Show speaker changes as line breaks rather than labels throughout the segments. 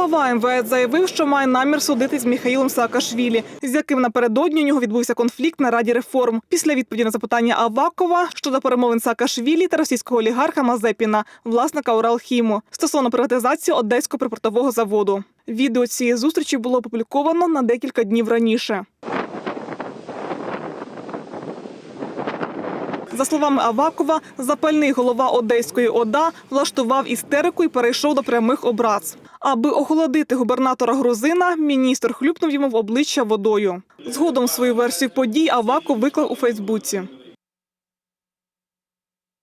Глава МВС заявив, що має намір судити з Міхаїлом Саакашвілі, з яким напередодні у нього відбувся конфлікт на раді реформ. Після відповіді на запитання Авакова щодо перемовин Саакашвілі та російського олігарха Мазепіна, власника Уралхіму, стосовно приватизації одеського припортового заводу. Відео цієї зустрічі було опубліковано на декілька днів раніше. За словами Авакова, запальний голова Одеської ОДА влаштував істерику і перейшов до прямих образ. Аби охолодити губернатора Грузина, міністр хлюпнув йому в обличчя водою. Згодом свою версію подій Аваков виклав у Фейсбуці.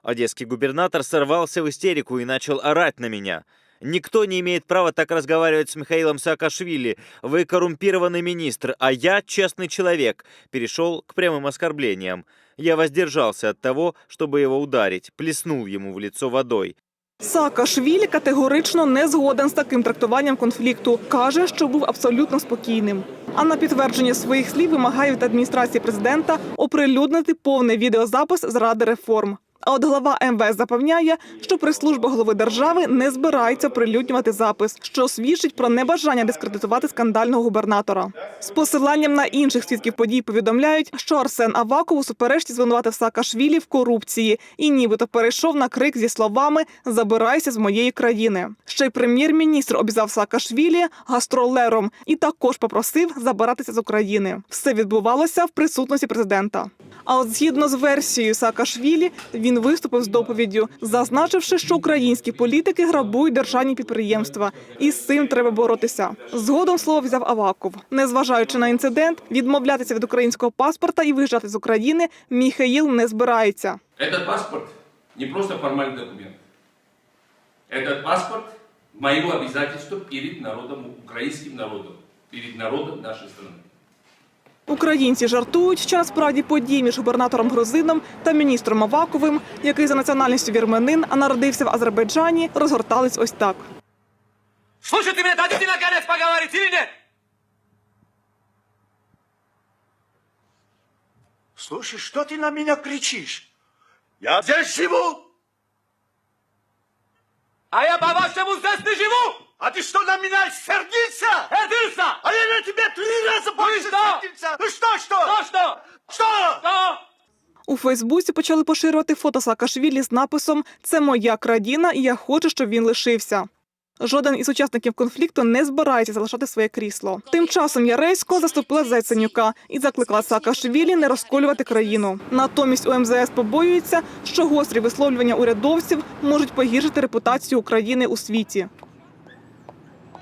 Одесский губернатор сорвался в истерику и начал орать на меня. Никто не имеет права так разговаривать с Михаилом Саакашвили. Вы коррумпированный министр, а я честный человек. Перешел к прямым оскорблениям. Я воздержался от того, чтобы его ударить, плеснул ему в лицо водой.
Саакашвілі категорично не згоден з таким трактуванням конфлікту. каже, що був абсолютно спокійним. А на підтвердження своїх слів вимагає від адміністрації президента оприлюднити повний відеозапис з ради реформ. А от глава МВС запевняє, що прес-служба голови держави не збирається оприлюднювати запис, що свідчить про небажання дискредитувати скандального губернатора. З посиланням на інших свідків подій повідомляють, що Арсен Аваков у суперечці звинуватив Саакашвілі в корупції і нібито перейшов на крик зі словами Забирайся з моєї країни. Ще й прем'єр-міністр обізвав Саакашвілі гастролером і також попросив забиратися з України. Все відбувалося в присутності президента. А от згідно з версією Саакашвілі, він виступив з доповіддю, зазначивши, що українські політики грабують державні підприємства, і з цим треба боротися. Згодом слово взяв Аваков. Незважаючи на інцидент, відмовлятися від українського паспорта і виїжджати з України Міхаїл не збирається.
Этот паспорт не просто формальный документ. Этот паспорт – мое обязательство перед народом, украинским народом, перед народом нашей страны.
Українці жартують, що насправді події між губернатором Грузином та міністром Аваковим, який за національністю вірменин, а народився в Азербайджані, розгортались ось так.
Слушайте меня, дадите наконец поговорить или нет?
Слушай, что ты на меня кричишь? Я здесь живу!
А я по-вашему здесь не живу!
А ты что, на меня сердился?
Эдырса!
А
что?
Ну что, что?
Ну что?
Что?
Что?
У Фейсбуці почали поширювати фото Саакашвілі з написом Це моя країна, і я хочу, щоб він лишився. Жоден із учасників конфлікту не збирається залишати своє крісло. Тим часом Яресько заступила за Яценюка і закликала Саакашвілі не розколювати країну. Натомість у МЗС побоюються, що гострі висловлювання урядовців можуть погіршити репутацію України у світі.